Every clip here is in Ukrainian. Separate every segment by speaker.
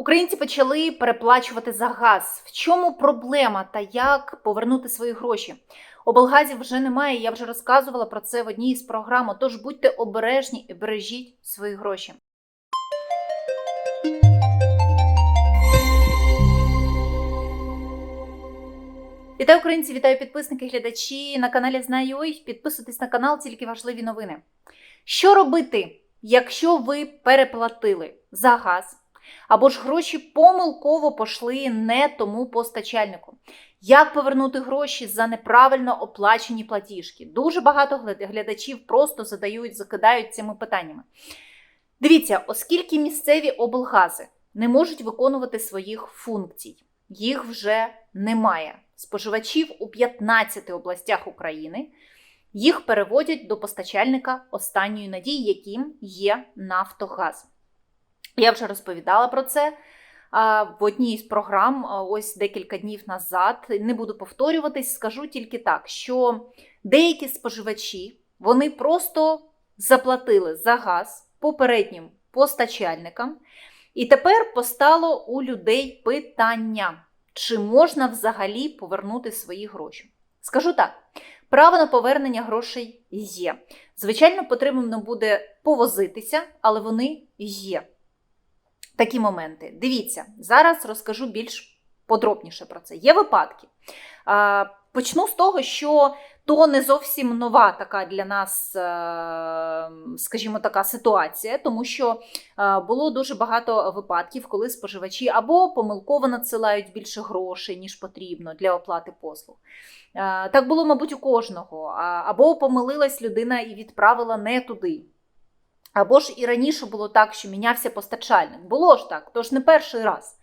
Speaker 1: Українці почали переплачувати за газ. В чому проблема та як повернути свої гроші? Облгазів вже немає. Я вже розказувала про це в одній із програм. Тож будьте обережні і бережіть свої гроші. Вітаю українці, вітаю підписники, глядачі на каналі Знаю. Підписуйтесь на канал, тільки важливі новини. Що робити, якщо ви переплатили за газ? Або ж гроші помилково пошли не тому постачальнику. Як повернути гроші за неправильно оплачені платіжки? Дуже багато глядачів просто задають, закидають цими питаннями. Дивіться, оскільки місцеві облгази не можуть виконувати своїх функцій, їх вже немає. Споживачів у 15 областях України їх переводять до постачальника останньої надії, яким є Нафтогаз. Я вже розповідала про це в одній з програм ось декілька днів назад. Не буду повторюватись, скажу тільки так, що деякі споживачі вони просто заплатили за газ попереднім постачальникам, і тепер постало у людей питання, чи можна взагалі повернути свої гроші. Скажу так. Право на повернення грошей є. Звичайно, потрібно буде повозитися, але вони є такі моменти. Дивіться, зараз розкажу більш подробніше про це. Є випадки. Почну з того, що то не зовсім нова така для нас, скажімо, така ситуація, тому що було дуже багато випадків, коли споживачі або помилково надсилають більше грошей, ніж потрібно для оплати послуг. Так було, мабуть, у кожного. Або помилилась людина і відправила не туди. Або ж і раніше було так, що мінявся постачальник. Було ж так, тож не перший раз.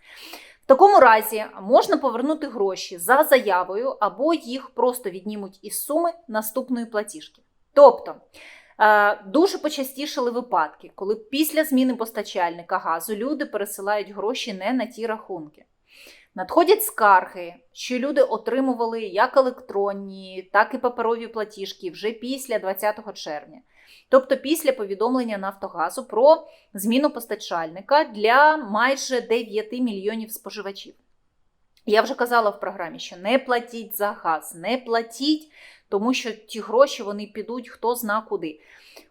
Speaker 1: В такому разі можна повернути гроші за заявою, або їх просто віднімуть із суми наступної платіжки. Тобто дуже почастішали випадки, коли після зміни постачальника газу люди пересилають гроші не на ті рахунки. Надходять скарги, що люди отримували як електронні, так і паперові платіжки вже після 20 червня. Тобто після повідомлення Нафтогазу про зміну постачальника для майже 9 мільйонів споживачів. Я вже казала в програмі, що не платіть за газ, не платіть, тому що ті гроші вони підуть хто зна куди.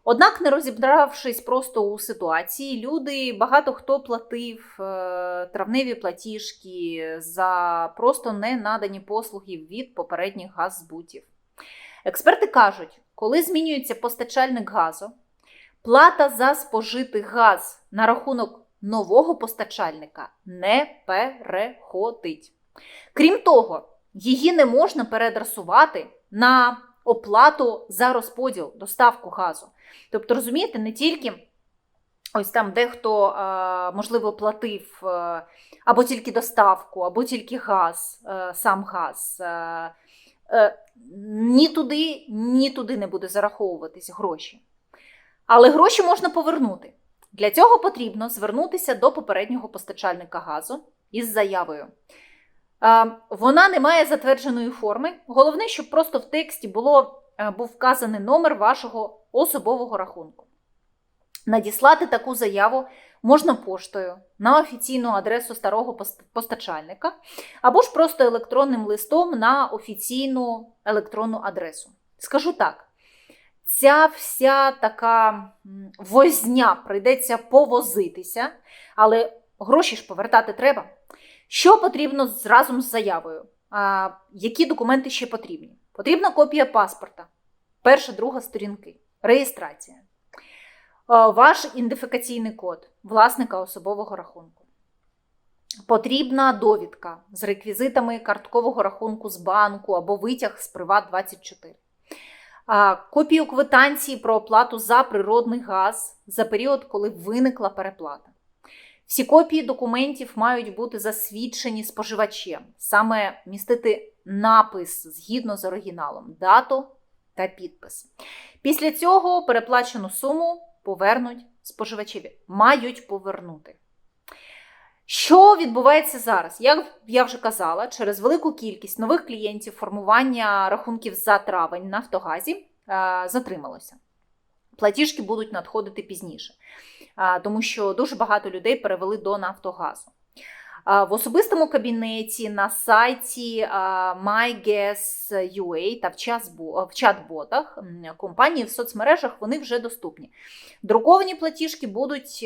Speaker 1: Однак, не розібравшись просто у ситуації, люди, багато хто платив е, травневі платіжки за просто не надані послуги від попередніх газзбутів. Експерти кажуть, коли змінюється постачальник газу, плата за спожитий газ на рахунок нового постачальника не переходить. Крім того, її не можна переадресувати на оплату за розподіл, доставку газу. Тобто, розумієте, не тільки ось там дехто, можливо, платив або тільки доставку, або тільки газ, сам газ. Е, ні туди, ні туди не буде зараховуватись гроші. Але гроші можна повернути. Для цього потрібно звернутися до попереднього постачальника газу із заявою. Вона не має затвердженої форми. Головне, щоб просто в тексті було, е, був вказаний номер вашого особового рахунку. Надіслати таку заяву можна поштою на офіційну адресу старого постачальника, або ж просто електронним листом на офіційну електронну адресу. Скажу так, ця вся така возня прийдеться повозитися, але гроші ж повертати треба. Що потрібно разом з заявою? А, Які документи ще потрібні? Потрібна копія паспорта, перша, друга сторінки, реєстрація. Ваш ідентифікаційний код власника особового рахунку. Потрібна довідка з реквізитами карткового рахунку з банку або витяг з Приват24. Копію квитанції про оплату за природний газ за період, коли виникла переплата. Всі копії документів мають бути засвідчені споживачем, саме містити напис згідно з оригіналом, дату та підпис. Після цього переплачену суму повернуть споживачеві. Мають повернути. Що відбувається зараз? Як я вже казала, через велику кількість нових клієнтів формування рахунків за травень на Нафтогазі е, затрималося. Платіжки будуть надходити пізніше, тому що дуже багато людей перевели до Нафтогазу. В особистому кабінеті на сайті MyGuess.ua та в чат-ботах компанії в соцмережах вони вже доступні. Друковані платіжки будуть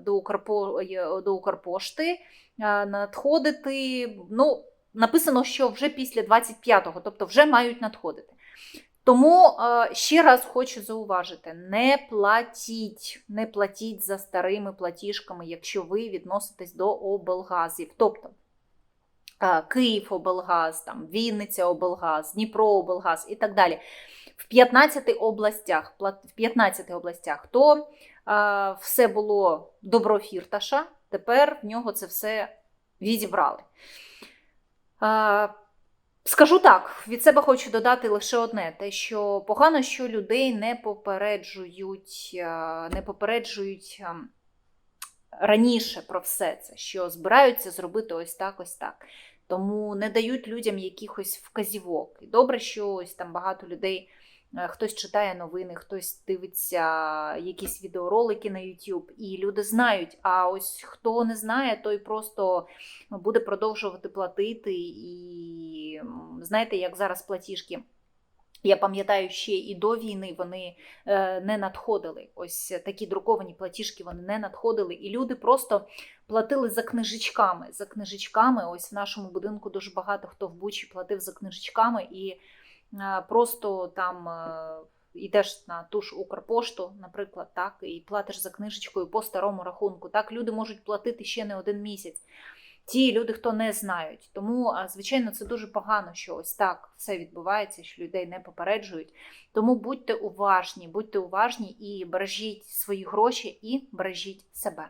Speaker 1: до, Укрпо, до Укрпошти надходити. Ну, написано, що вже після 25-го, тобто вже мають надходити. Тому е, ще раз хочу зауважити: не платіть, не платіть за старими платіжками, якщо ви відноситесь до облгазів. Тобто е, Київ облгаз, там, Вінниця облгаз, Дніпро облгаз і так далі. В 15 областях, в 15 областях, то е, все було добро фірташа, тепер в нього це все відібрали. Е, Скажу так, від себе хочу додати лише одне: те, що погано, що людей не попереджують, е, не попереджують е, раніше про все це, що збираються зробити ось так, ось так. Тому не дають людям якихось вказівок. І добре, що ось там багато людей. Е, Хтось читає новини, хтось дивиться якісь відеоролики на YouTube, і люди знають. А ось хто не знає, той просто буде продовжувати платити. І знаєте, як зараз платіжки. Я пам'ятаю, ще і до війни вони е, не надходили. Ось такі друковані платіжки вони не надходили. І люди просто платили за книжечками. За книжечками, ось в нашому будинку дуже багато хто в Бучі платив за книжечками, і просто там йдеш на ту ж Укрпошту, наприклад, так, і платиш за книжечкою по старому рахунку. Так люди можуть платити ще не один місяць. Ті люди, хто не знають. Тому, звичайно, це дуже погано, що ось так все відбувається, що людей не попереджують. Тому будьте уважні, будьте уважні і бережіть свої гроші і бережіть себе.